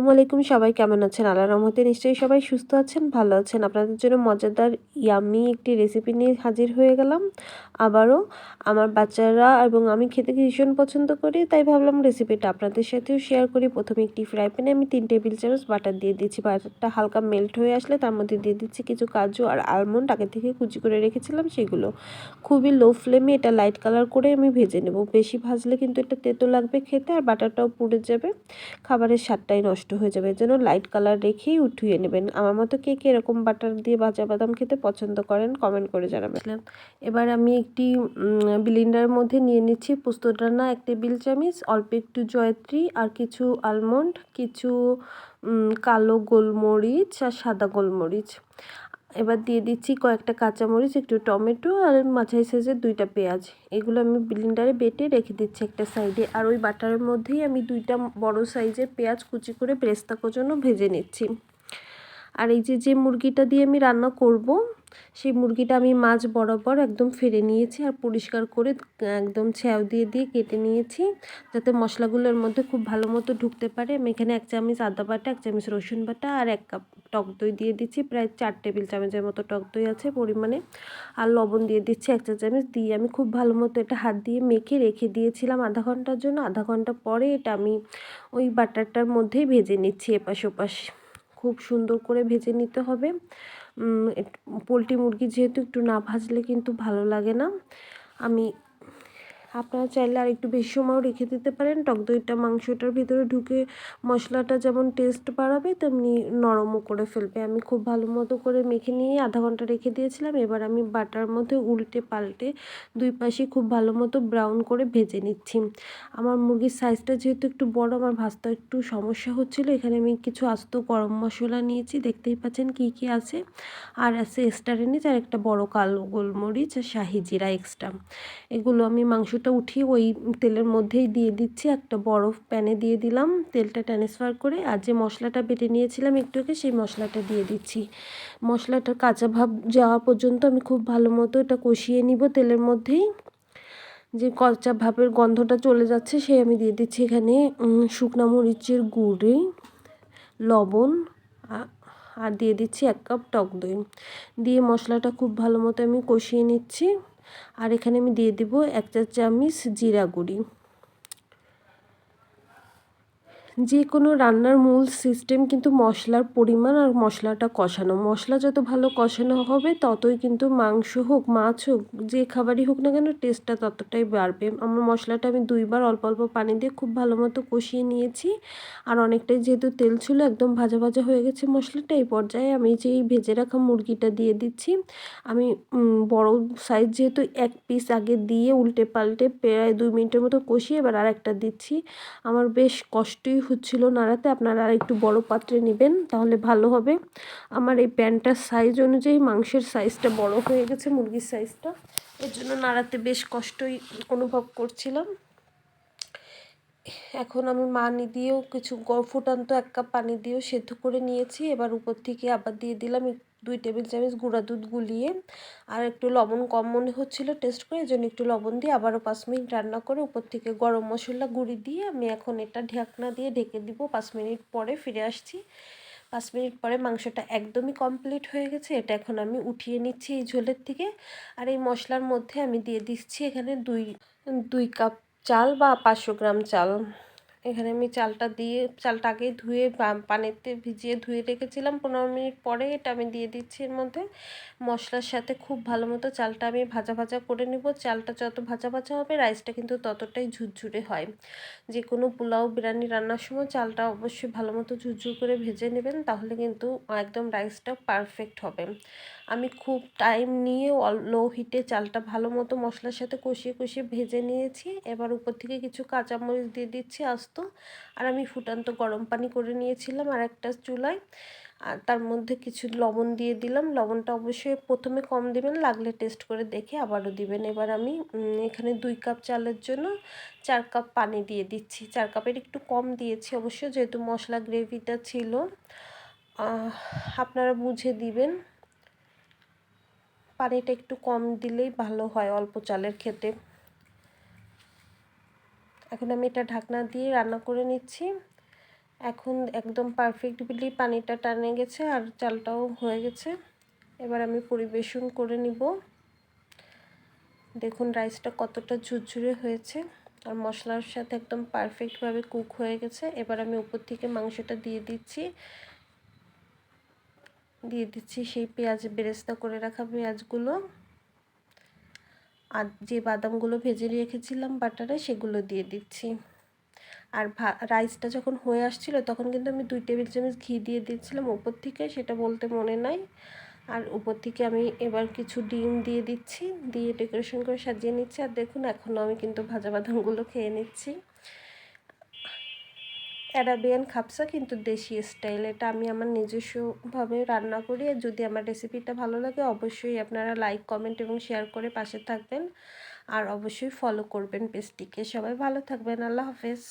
আসসালামু আলাইকুম। সবাই কেমন আছেন? আল্লাহ রহমতে নিশ্চয়ই সবাই সুস্থ আছেন, ভালো আছেন। আপনাদের জন্য মজাদার ইয়ামি একটি রেসিপি নিয়ে হাজির হয়ে গেলাম। আবারও আমার বাচ্চারা এবং আমি খেতে ভীষণ পছন্দ করি, তাই ভাবলাম রেসিপিটা আপনাদের সাথেও শেয়ার করি। প্রথমে একটি ফ্রাই প্যানে আমি তিন টেবিল চামচ বাটার দিয়ে দিচ্ছি বাটারটা হালকা মেল্ট হয়ে আসলে তার মধ্যে দিয়ে দিচ্ছি কিছু কাজু আর আলমন্ড আগে থেকে কুচি করে রেখেছিলাম সেগুলো। খুবই লো ফ্লেমে এটা লাইট কালার করে আমি ভেজে নেব। বেশি ভাজলে কিন্তু এটা তেতো লাগবে খেতে আর বাটারটাও পুড়ে যাবে। খাবারের স্বাদটাই নষ্ট হয়ে যাবে, যেন লাইট কালার রেখেই উঠিয়ে নেবেন। আমার মতো কে কে এরকম বাটার দিয়ে ভাজা বাদাম খেতে পছন্দ করেন কমেন্ট করে জানাবেন। এবার আমি একটি বিলিন্ডারের মধ্যে নিয়ে নিচ্ছি পোস্তদানা এক টেবিল চামিচ, অল্প একটু জয়ত্রী আর কিছু আলমন্ড কিছু কালো গোলমরিচ আর সাদা গোলমরিচ। এবার দিয়ে দিচ্ছি কয়েকটা কাঁচামরিচ, একটু টমেটো আর মাঝারি সাইজের দুইটা পেঁয়াজ। এগুলো আমি ব্লিন্ডারে বেটে রেখে দিচ্ছি একটা সাইডে। আর ওই বাটারের মধ্যেই আমি দুইটা বড় সাইজের পেঁয়াজ কুচি করে ব্রেস্তা জন্য ভেজে নিচ্ছি। আর এই যে যে মুরগিটা দিয়ে আমি রান্না করব সেই মুরগিটা আমি মাছ বরাবর একদম ফেলে নিয়েছি আর পরিষ্কার করে, একদম ছ্যাও দিয়ে দিয়ে কেটে নিয়েছি যাতে মশলাগুলোর মধ্যে খুব ভালো মতো ঢুকতে পারে। আমি এখানে এক চামচ আদা বাটা, এক চামচ রসুন বাটা আর এক কাপ টক দই দিয়ে দিচ্ছি। প্রায় চার টেবিল চামচের মতো টক দই আছে পরিমাণে। আর লবণ দিয়ে দিচ্ছি এক চা চামচ। দিয়ে আমি খুব ভালো মতো এটা হাত দিয়ে মেখে রেখে দিয়েছিলাম আধা ঘণ্টার জন্য। আধা ঘণ্টা পরে এটা আমি ওই বাটারটার মধ্যেই ভেজে নিচ্ছি এপাশ ওপাশ। খুব সুন্দর করে ভেজে নিতে হবে। পোলট্রি মুরগি যেহেতু একটু না ভাজলে কিন্তু ভালো লাগে না। আমি আপনারা চাইলে আর একটু বেশি সময়ও রেখে দিতে পারেন। টক দইটা মাংসটার ভিতরে ঢুকে মশলাটা যেমন টেস্ট বাড়াবে, তেমনি নরমও করে ফেলবে। আমি খুব ভালো মতো করে মেখে নিয়ে আধা ঘণ্টা রেখে দিয়েছিলাম। এবার আমি বাটার মধ্যে উল্টে পাল্টে দুই পাশে খুব ভালো মতো ব্রাউন করে ভেজে নিচ্ছি। আমার মুরগির সাইজটা যেহেতু একটু বড়, আমার ভাজতে একটু সমস্যা হচ্ছিল। এখানে আমি কিছু আস্ত গরম মশলা নিয়েছি। দেখতেই পাচ্ছেন কি কি আছে। আর আছে এক্সট্রা নিয়েছি আর একটা বড় কালো গোলমরিচ আর শাহি জিরা এক্সট্রা এগুলো আমি মাংস মাংসটা উঠিয়ে ওই তেলের মধ্যেই দিয়ে দিচ্ছি। একটা বড় প্যানে দিয়ে দিলাম, তেলটা ট্রান্সফার করে আর যে মশলাটা বেটে নিয়েছিলাম একটু আগে সেই মশলাটা দিয়ে দিচ্ছি। মশলাটার কাঁচা ভাব যাওয়া পর্যন্ত আমি খুব ভালো মতো এটা কষিয়ে নিব তেলের মধ্যেই। যে কচা ভাবের গন্ধটা চলে যাচ্ছে সেই আমি দিয়ে দিচ্ছি এখানে শুকনো মরিচের গুঁড়ি, লবণ আর দিয়ে দিচ্ছি এক কাপ টক দই। দিয়ে মশলাটা খুব ভালো মতো আমি কষিয়ে নিচ্ছি। আর এখানে আমি দিয়ে দেবো এক চা চামচ জিরা গুঁড়ি। যে কোনো রান্নার মূল সিস্টেম কিন্তু মশলার পরিমাণ আর মশলাটা কষানো। মশলা যত ভালো কষানো হবে, ততই কিন্তু মাংস হোক, মাছ হোক, যে খাবারই হোক না কেন টেস্টটা ততটাই বাড়বে। আমার মশলাটা আমি দুইবার অল্প অল্প পানি দিয়ে খুব ভালো মতো কষিয়ে নিয়েছি। আর অনেকটাই যেহেতু তেল ছিল, একদম ভাজা ভাজা হয়ে গেছে মশলাটা, এই পর্যায়ে আমি যে ভেজে রাখা মুরগিটা দিয়ে দিচ্ছি, আমি বড় সাইজ যেহেতু এক পিস আগে দিয়ে উল্টে পাল্টে প্রায় দুই মিনিটের মতো কষিয়ে এবার আর একটা দিচ্ছি। আমার বেশ কষ্টই হচ্ছিল নাড়াতে, আপনারা আর একটু বড় পাত্রে নেবেন, তাহলে ভালো হবে। আমার এই প্যানটার সাইজ অনুযায়ী মাংসের সাইজটা বড় হয়ে গেছে, মুরগির সাইজটা এর জন্য নাড়াতে বেশ কষ্টই অনুভব করছিলাম। এখন আমি মানি দিয়েও কিছু ফুটান্ত এক কাপ পানি দিয়েও সেদ্ধ করে নিয়েছি। এবার উপর থেকে আবার দিয়ে দিলাম দুই টেবিল চামচ গুঁড়া দুধ গুলিয়ে। আর একটু লবণ কম মনে হচ্ছিল টেস্ট করে এই একটু লবণ দিয়ে আবারও পাঁচ মিনিট রান্না করে উপর থেকে গরম মশলা গুঁড়ি দিয়ে আমি এখন এটা ঢাকনা দিয়ে ঢেকে দিব। পাঁচ মিনিট পরে ফিরে আসছি। পাঁচ মিনিট পরে মাংসটা একদমই কমপ্লিট হয়ে গেছে। এটা এখন আমি উঠিয়ে নিচ্ছি এই ঝোলের থেকে। আর এই মশলার মধ্যে আমি দিয়ে দিচ্ছি এখানে দুই দুই কাপ চাল বা পাঁচশো গ্রাম চাল। এখানে আমি চালটা দিয়ে, চালটা আগে ধুয়ে পানিতে ভিজিয়ে ধুয়ে রেখেছিলাম। পনেরো মিনিট পরে এটা আমি দিয়ে দিচ্ছি এর মধ্যে। মশলার সাথে খুব ভালো মতো চালটা আমি ভাজা ভাজা করে নেব। চালটা যত ভাজা ভাজা হবে, রাইসটা কিন্তু ততটাই ঝুরঝুরে হয়। যে কোনো পোলাও বিরিয়ানি রান্নার সময় চালটা অবশ্যই ভালো মতো ঝুরঝুর করে ভেজে নেবেন, তাহলে কিন্তু একদম রাইসটা পারফেক্ট হবে। আমি খুব টাইম নিয়ে লো হিটে চালটা ভালো মতো মশলার সাথে কষিয়ে কষিয়ে ভেজে নিয়েছি। এবার উপর থেকে কিছু কাঁচামরিচ দিয়ে দিচ্ছি, আস্ত আর আমি ফুটান্ত গরম পানি করে নিয়েছিলাম আর একটা চুলায়। আর তার মধ্যে কিছু লবণ দিয়ে দিলাম। লবণটা অবশ্যই প্রথমে কম দেবেন, লাগলে টেস্ট করে দেখে আবারও দিবেন। এবার আমি এখানে দুই কাপ চালের জন্য চার কাপ পানি দিয়ে দিচ্ছি। চার কাপের একটু কম দিয়েছি অবশ্য, যেহেতু মশলা গ্রেভিটা ছিল। আপনারা বুঝে দিবেন। পানিটা একটু কম দিলেই ভালো হয় অল্প চালের খেতে এখন আমি এটা ঢাকনা দিয়ে রান্না করে নিচ্ছি। এখন একদম পারফেক্টলি পানিটা টানে গেছে আর চালটাও হয়ে গেছে। এবার আমি পরিবেশন করে নিব। দেখুন রাইসটা কতটা ঝুরঝুরে হয়েছে আর মশলার সাথে একদম পারফেক্টভাবে কুক হয়ে গেছে। এবার আমি উপর থেকে মাংসটা দিয়ে দিচ্ছি। দিয়ে দিচ্ছি সেই পেঁয়াজ, বেরেস্তা করে রাখা পেঁয়াজগুলো। আর যে বাদামগুলো ভেজে রেখেছিলাম বাটারে, সেগুলো দিয়ে দিচ্ছি। আর রাইসটা যখন হয়ে আসছিল, তখন কিন্তু আমি দুই টেবিল চামচ ঘি দিয়ে দিচ্ছিলাম উপর থেকে, সেটা বলতে মনে নাই। আর উপর থেকে আমি এবার কিছু ডিম দিয়ে দিচ্ছি, দিয়ে ডেকোরেশন করে সাজিয়ে নিচ্ছি। আর দেখুন, এখনও আমি কিন্তু ভাজা বাদামগুলো খেয়ে নিচ্ছি। অ্যারাবিয়ান খাপসা কিন্তু দেশি স্টাইল এটা আমি আমার নিজস্বভাবে রান্না করি। আর যদি আমার রেসিপিটা ভালো লাগে, অবশ্যই আপনারা লাইক কমেন্ট এবং শেয়ার করে পাশে থাকবেন। আর অবশ্যই ফলো করবেন পেজটিকে সবাই ভালো থাকবেন। আল্লাহ হাফেজ।